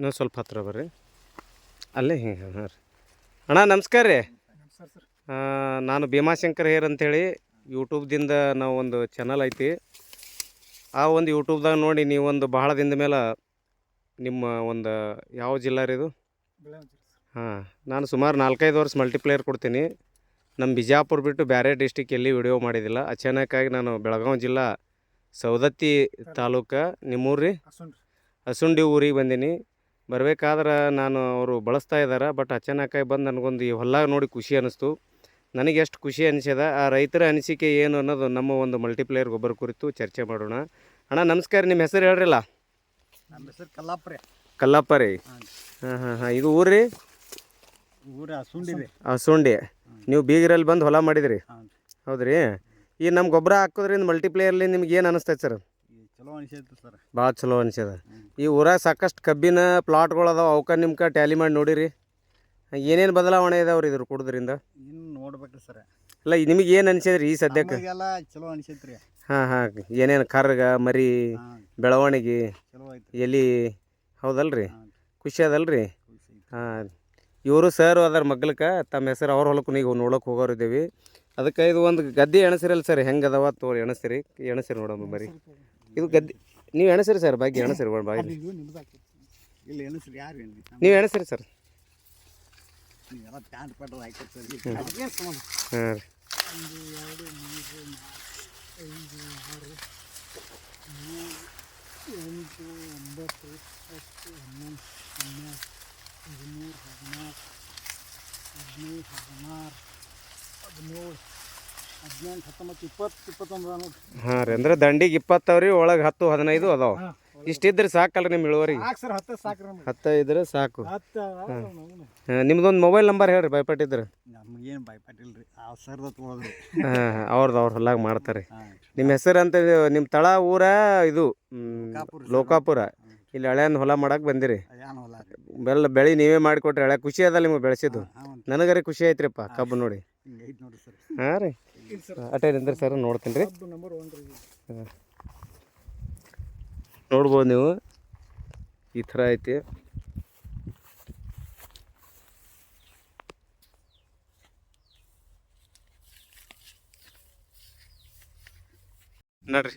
ಇನ್ನೊಂದು ಸ್ವಲ್ಪ ಹತ್ರ ಬರ್ರಿ. ಅಲ್ಲೇ ಹಿಂಗೆ ಹಾಂ ರೀ. ಅಣ್ಣ ನಮಸ್ಕಾರ ರೀ. ನಾನು ಭೀಮಾಶಂಕರ್ ಹೇರ್ ಅಂಥೇಳಿ ಯೂಟ್ಯೂಬ್ದಿಂದ ನಾವು ಒಂದು ಚಾನಲ್ ಐತಿ. ಆ ಒಂದು ಯೂಟ್ಯೂಬ್ದಾಗ ನೋಡಿ ನೀವೊಂದು ಬಹಳ ದಿನದ ಮೇಲೆ ನಿಮ್ಮ ಒಂದು ಯಾವ ಜಿಲ್ಲಾ ರೀ ಇದು? ಹಾಂ ನಾನು ಸುಮಾರು ನಾಲ್ಕೈದು ವರ್ಷ ಮಲ್ಟಿಪ್ಲೇಯರ್ ಕೊಡ್ತೀನಿ. ನಮ್ಮ ಬಿಜಾಪುರ ಬಿಟ್ಟು ಬೇರೆ ಡಿಸ್ಟಿಕ್ ಎಲ್ಲಿ ವಿಡಿಯೋ ಮಾಡಿದ್ದಿಲ್ಲ ಅಚಾನಕ್ಕಾಗಿ ನಾನು ಬೆಳಗಾವಿ ಜಿಲ್ಲಾ ಸವದತ್ತಿ ತಾಲೂಕು ನಿಮ್ಮೂರು ರೀ? ಹಸುಂಡಿ ಊರಿಗೆ ಬಂದೀನಿ. ಬರ್ಬೇಕಾದ್ರೆ ನಾನು ಅವರು ಬಳಸ್ತಾ ಇದ್ದಾರೆ ಬಟ್ ಅಚಾನಕ್ಕಾಗಿ ಬಂದು ನನಗೊಂದು ಈ ಹೊಲ ನೋಡಿ ಖುಷಿ ಅನ್ನಿಸ್ತು ನನಗೆ ಎಷ್ಟು ಖುಷಿ ಅನಿಸಿದೆ ಆ ರೈತರ ಅನಿಸಿಕೆ ಏನು ಅನ್ನೋದು ನಮ್ಮ ಒಂದು ಮಲ್ಟಿಪ್ಲೇಯರ್ ಗೊಬ್ಬರ ಕುರಿತು ಚರ್ಚೆ ಮಾಡೋಣ. ಅಣ್ಣ ನಮಸ್ಕಾರ ನಿಮ್ಮ ಹೆಸರು ಹೇಳ್ರಲ್ಲ? ನಮ್ಮ ಹೆಸರು ಕಲ್ಲಾಪ್ರಿ ಕಲ್ಲಪ್ಪ ರೀ. ಹಾಂ ಹಾಂ ಹಾಂ ಇದು ಊರಿ ಊರ ಸುಂಡಿ ರೀ. ಹಸುಂಡಿ ನೀವು ಬೀಗರಲ್ಲಿ ಬಂದು ಹೊಲ ಮಾಡಿದ್ರಿ? ಹೌದ್ರಿ. ಈ ನಮ್ಮ ಗೊಬ್ಬರ ಹಾಕೋದ್ರಿಂದ ಮಲ್ಟಿಪ್ಲೇಯರ್ಲಿ ನಿಮ್ಗೆ ಏನು ಅನಿಸ್ತೈತೆ ಸರ್ ಚಲೋ ಅನಿಸೈತೆ ಸರ್. ಭಾಳ ಚಲೋ ಅನಿಸ್ಯದ. ಈ ಊರಾಗ ಸಾಕಷ್ಟು ಕಬ್ಬಿನ ಪ್ಲಾಟ್ಗಳು ಅದಾವ ಅವಕ್ಕ ನಿಮ್ಗೆ ಟ್ಯಾಲಿ ಮಾಡಿ ನೋಡಿರಿ. ಏನೇನು ಬದಲಾವಣೆ ಇದಾವ್ರಿ ಇದ್ರ ಕುಡ್ದ್ರಿಂದ? ಇನ್ನು ನೋಡ್ಬೇಕ್ರಿ ಸರ್. ಇಲ್ಲ ನಿಮಗೆ ಏನು ಅನಿಸಿದ್ರಿ ಈ ಸದ್ಯಕ್ಕೆ? ನಮಗೆಲ್ಲ ಚಲೋ ಅನಿಸೈತ್ರಿ ಹಾಂ ಹಾಂ ಏನೇನು ಕರ್ಗ ಮರಿ ಬೆಳವಣಿಗೆ ಚಲೋ ಐತ್ರಿ. ಎಲಿ ಹೌದಲ್ರಿ? ಖುಷಿ ಅದಲ್ರಿ? ಹಾಂ ಇವರು ಸರ್ ಅದಾರ ಮಗ್ಲಕ್ಕೆ ತಮ್ಮ ಹೆಸರು ಅವ್ರ ಹೊಲಕ್ಕೂ ಈಗ ನೋಡೋಕೆ ಹೋಗೋರು ಇದ್ದೀವಿ. ಅದಕ್ಕೆ ಇದು ಒಂದು ಗದ್ದೆ ಎಣಸಿರಲ್ಲ ಸರ್ ಹೆಂಗೆ ಅದಾವ ತೋರಿ ಎಣಸಿರಿ ಎಣಸಿರಿ ನೋಡಮ್ಮ ಬರೀ ಇದು ಗದ್ದೆ. ನೀವು ಎಣಸಿರಿ ಸರ್ ಬಗ್ಗೆ ಎಣಸಿರಿ ಬಾಗಿ ಇಲ್ಲಿ ಎನಸ್ರಿ ಯಾರು ಏನ್ರಿ ನೀವು ಎಣಸಿರಿ ಸರ್ ನೀವೆಲ್ಲ ಪ್ಯಾಂಟ್ ಪೆಟ್ರೋಲ್ ಹಾಕಿರ್ತೀರಿ ಸರ್. ಹಾಂ ರೀ ಎಂಟು ಒಂಬತ್ತು ಹತ್ತು ಹನ್ನೊಂದು ಹನ್ನೆರಡು ಹದಿಮೂರು ಹದಿನಾಲ್ಕು ಹದಿನೈದು ಹದಿನಾರು ಹದಿನೇಳು ಹದಿನೆಂಟು ಹತ್ತೊಂಬತ್ತು ಇಪ್ಪತ್ತು ಇಪ್ಪತ್ತೊಂದು ನೋಡ್ರಿ ಹಾಂ ರೀ ಅಂದ್ರೆ ದಂಡಿಗೆ ಇಪ್ಪತ್ತವ್ರಿ ಒಳಗೆ ಹತ್ತು ಹದಿನೈದು ಅದಾವ. ಇಷ್ಟಿದ್ರೆ ಸಾಕಲ್ರಿ ನಿಮ್ಮ ಇಳುವರಿ. ಸಾಕು ಸರ್ ಹತ್ತು ಸಾಕು ನಮ್ಗೆ. ಹತ್ತು ಇದ್ರೆ ಸಾಕು. ಹತ್ತು ಹಾಂ. ನಿಮ್ದೊಂದು ಮೊಬೈಲ್ ನಂಬರ್ ಹೇಳ್ರಿ ಭಯಪಟ್ಟಿದ್ರೆ. ನಮಗೇನು ಭಯಪಟ್ಟಿಲ್ಲ ರೀ ಆ ಸರ್ದ ತೊಗೊಳದ್ರಿ ಹಾಂ ಅವ್ರದ್ದು ಅವ್ರ ಹೊಲಾಗ ಮಾಡ್ತಾರೆ. ಹಾಂ. ನಿಮ್ಮ ಹೆಸರು ಅಂತ ನಿಮ್ಮ ತಳ ಊರ ಇದು ಮ್, ಲೋಕಾಪುರ ಲೋಕಾಪುರ. ಇಲ್ಲಿ ಹಳೆಯನ್ ಹೊಲ ಮಾಡಕ್ಕೆ ಬಂದಿರಿ. ಏನು ಹೊಲ ರೀ. ಬೆಲ್ಲ ಬೆಳೆ ನೀವೇ ಮಾಡಿಕೊಟ್ರಿ ಹಳೆ ಖುಷಿ ಅದಲ್ಲ ನಿಮಗೆ ಬೆಳೆಸಿದ್ದು. ಹಾಂ. ನನಗರೆ ಖುಷಿ ಐತ್ರಿಪ್ಪ ಕಬ್ಬು ನೋಡಿ. ಹಿಂಗೆ ಐತೆ ನೋಡ್ರಿ ಸರ್. ಹಾಂ ರೀ. ಅಟೇ ನಿಂದ್ರಿ ಸರ್ ನೋಡ್ತೀನಿ ರೀ. ನೋಡ್ಬೋದು ನೀವು. ಈ ಥರ ಐತಿ. ನಡ್ರಿ.